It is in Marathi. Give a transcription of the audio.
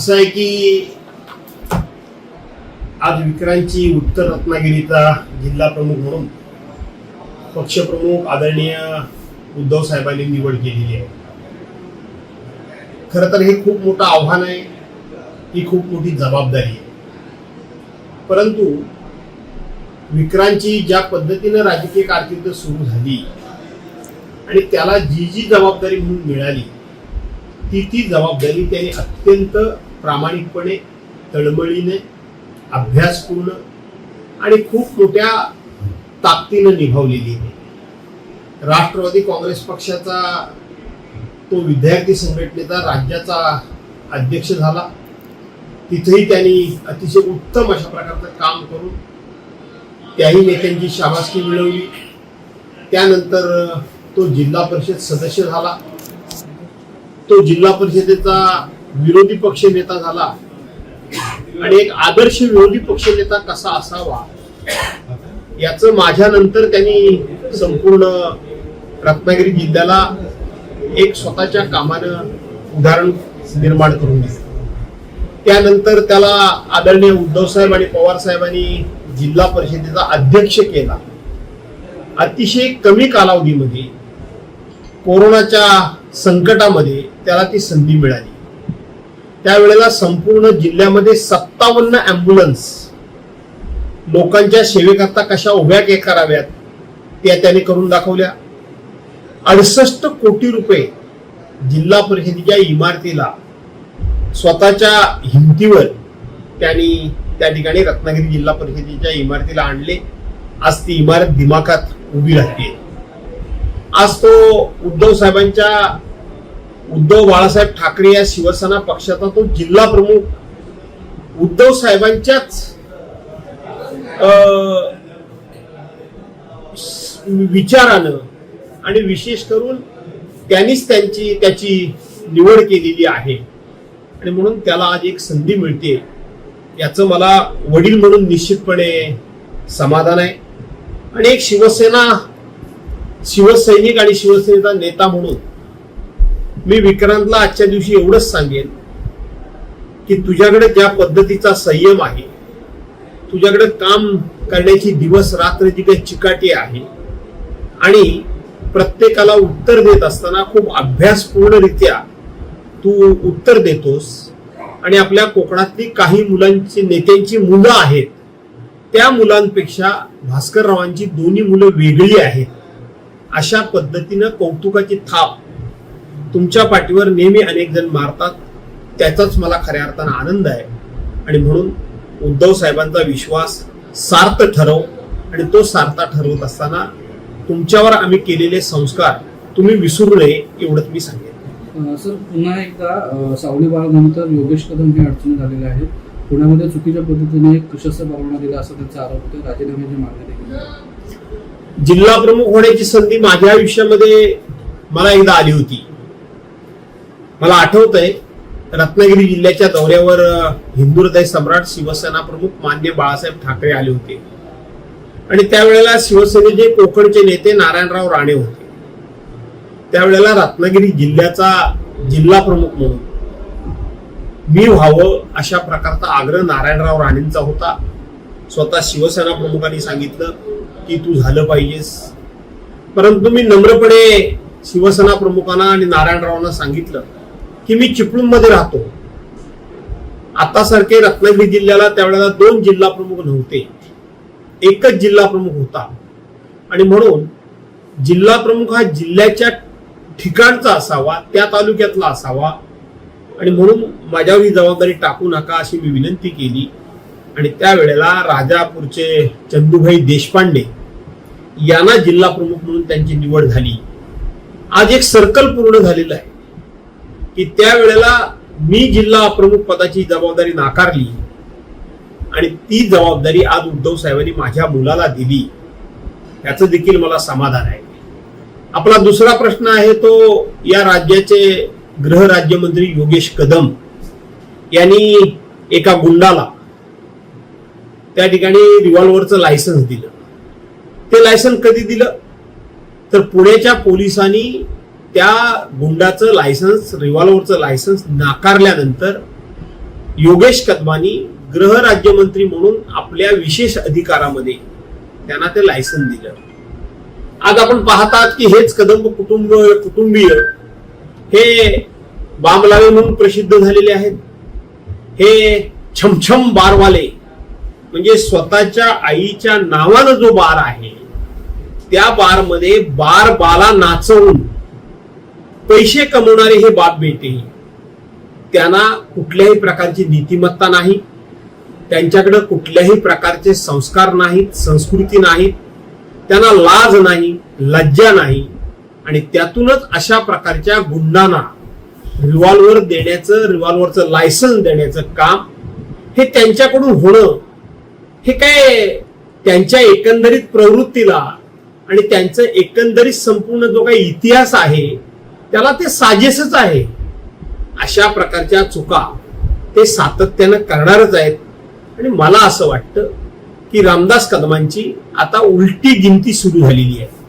असं आहे की आज विक्रांची उत्तर रत्नागिरीचा जिल्हा प्रमुख म्हणून पक्षप्रमुख आदरणीय उद्धव साहेबांनी निवड केलेली आहे. खरं तर हे खूप मोठं आव्हान आहे ही खूप मोठी जबाबदारी आहे. परंतु विक्रांची ज्या पद्धतीनं राजकीय कारकीर्द सुरू झाली आणि त्याला जी जी जबाबदारी म्हणून मिळाली ती ती जबाबदारी त्याने अत्यंत प्रामाणिकपणे तळमळीने अभ्यासपूर्ण आणि खूप मोठ्या ताकदीनं निभावलेली आहे. राष्ट्रवादी काँग्रेस पक्षाचा तो विद्यार्थी संघटनेचा राज्याचा अध्यक्ष झाला. तिथेही त्यांनी अतिशय उत्तम अशा प्रकारचं काम करून त्याही नेत्यांची शाबासकी मिळवली. त्यानंतर तो जिल्हा परिषद सदस्य झाला. तो जिल्हा परिषदेचा विरोधी पक्ष नेता झाला आणि एक आदर्श विरोधी पक्ष नेता कसा असावा याचं माझ्यानंतर त्यांनी संपूर्ण रत्नागिरी जिल्ह्याला एक स्वतःच्या कामानं उदाहरण निर्माण करून दिलं. त्यानंतर त्याला आदरणीय उद्धव साहेब आणि पवार साहेबांनी जिल्हा परिषदेचा अध्यक्ष केला. अतिशय कमी कालावधीमध्ये कोरोनाच्या संकटामध्ये त्याला ती संधी मिळाली. त्यावेळेला संपूर्ण जिल्ह्यामध्ये सत्तावन्न अँब्युलन्स लोकांच्या सेवेकरता कशा उभ्या के कराव्यात त्या त्याने करून दाखवल्या. अडसष्ट कोटी रुपये जिल्हा परिषदेच्या इमारतीला स्वतःच्या हिमतीवर त्यांनी त्या ठिकाणी रत्नागिरी जिल्हा परिषदेच्या इमारतीला आणले. आज ती इमारत दिमाखात उभी राहते आज तो उद्धव साहेबांच्या उद्धव बाळासाहेब ठाकरे या शिवसेना पक्षाचा तो जिल्हा प्रमुख. उद्धव साहेबांच्याच विचारानं आणि विशेष करून त्यांनीच त्यांची त्याची निवड केलेली आहे. आणि म्हणून त्याला आज एक संधी मिळते. याचं मला वडील म्हणून निश्चितपणे समाधान आहे. आणि एक शिवसेना शिवसैनिक आणि शिवसेनेचा नेता म्हणून मी विक्रांतला आजच्या दिवशी एवढंच सांगेन की तुझ्याकडे ज्या पद्धतीचा संयम आहे तुझ्याकडे काम करण्याची दिवस रात्र जी काही चिकाटी आहे आणि प्रत्येकाला उत्तर देत असताना खूप अभ्यासपूर्णरित्या तू उत्तर देतोस आणि आपल्या कोकणातली काही मुलांची नेत्यांची मुलं आहेत त्या मुलांपेक्षा भास्कररावांची दोन्ही मुलं वेगळी आहेत. अशा पद्धतीनं कौतुकाची थाप तुमच्या पाठीवर नेहमी अनेक जण मारतात त्याचाच मला खऱ्या अर्थानं आनंद आहे. आणि म्हणून उद्धव साहेबांचा विश्वास सार्थ ठरव आणि तो सार्थ ठरवत असताना तुमच्यावर आम्ही केलेले संस्कार तुम्ही विसरू नये एवढंच मी सांगेन. सर पुन्हा एकदा सावली बाळानंतर योगेश कदम हे अडचणी झालेले आहेत. पुण्यामध्ये चुकीच्या पद्धतीने एक प्रशस्त परवाना दिला असा त्यांचा आरोप होता. राजीनाम्याची मागणी देखील. जिल्हा प्रमुख होण्याची संधी माझ्या आयुष्यामध्ये मला एकदा आली होती. मला आठवतंय रत्नागिरी जिल्ह्याच्या दौऱ्यावर अ, हिंदू हृदय सम्राट शिवसेना प्रमुख मान्य बाळासाहेब ठाकरे आले होते. आणि त्यावेळेला शिवसेनेचे कोकणचे नेते नारायणराव राणे होते. त्यावेळेला रत्नागिरी जिल्ह्याचा जिल्हा प्रमुख म्हणून मी व्हावं अशा प्रकारचा आग्रह नारायणराव राणेंचा होता. स्वतः शिवसेना प्रमुखांनी सांगितलं की तू झालं पाहिजेस. परंतु मी नम्रपणे शिवसेना प्रमुखांना आणि नारायणरावांना सांगितलं. की मी चिपळूणमध्ये राहतो. आता सारखे रत्नागिरी जिल्ह्याला त्यावेळेला दोन जिल्हा प्रमुख नव्हते. एकच जिल्हा प्रमुख होता. आणि म्हणून जिल्हा प्रमुख हा जिल्ह्याच्या ठिकाणचा असावा त्या तालुक्यातला असावा. आणि म्हणून माझ्यावर ही जबाबदारी टाकू नका अशी मी विनंती केली. आणि त्यावेळेला राजापूरचे चंदूभाई देशपांडे यांना जिल्हा प्रमुख म्हणून त्यांची निवड झाली. आज एक सर्कल पूर्ण झालेलं आहे. की त्यावेळेला मी जिल्हा प्रमुख पदाची जबाबदारी नाकारली आणि ती जबाबदारी आज उद्धव साहेबांनी माझ्या मुलाला दिली याचं देखील मला समाधान आहे. आपला दुसरा प्रश्न आहे तो या राज्याचे गृहराज्यमंत्री योगेश कदम यांनी एका गुंडाला त्या ठिकाणी रिव्हॉल्व्हरचं लायसन्स दिलं. ते लायसन कधी दिलं? तर पुण्याच्या पोलिसांनी त्या गुंडाचं लायसन्स रिव्हॉल्व्हरचं लायसन्स नाकारल्यानंतर योगेश कदमानी गृहराज्यमंत्री म्हणून आपल्या विशेष अधिकारामध्ये त्यांना ते लायसन दिलं. आज आपण पाहतात की हेच कदंब कुटुंब कुटुंबीय हे बामलावे म्हणून प्रसिद्ध झालेले आहेत. हे छमछम बारवाले म्हणजे स्वतःच्या आईच्या नावानं जो बार आहे त्या बारमध्ये बार बाला नाचवून पैसे कमवणारे हे बाप बेटे त्यांना कुठल्याही प्रकारची नीतिमत्ता नाही. त्यांच्याकडे कुठल्याही प्रकारचे संस्कार नाहीत संस्कृती नाहीत. त्यांना लाज नाही लज्जा नाही. आणि त्यातूनच अशा प्रकारच्या गुंडांना रिव्हॉल्वर देण्याचं रिव्हॉल्वरचं लायसन्स देण्याचं काम हे त्यांच्याकडून होणं हे काय त्यांच्या एकंदरीत प्रवृत्तीला आणि त्यांचं एकंदरीत संपूर्ण जो काही इतिहास आहे त्याला ते साजेसच आहे. अशा प्रकारच्या चुका ते सातत्यानं करणारच आहेत. आणि मला असं वाटतं की रामदास कदमांची आता उलटी गिनती सुरू झालेली आहे.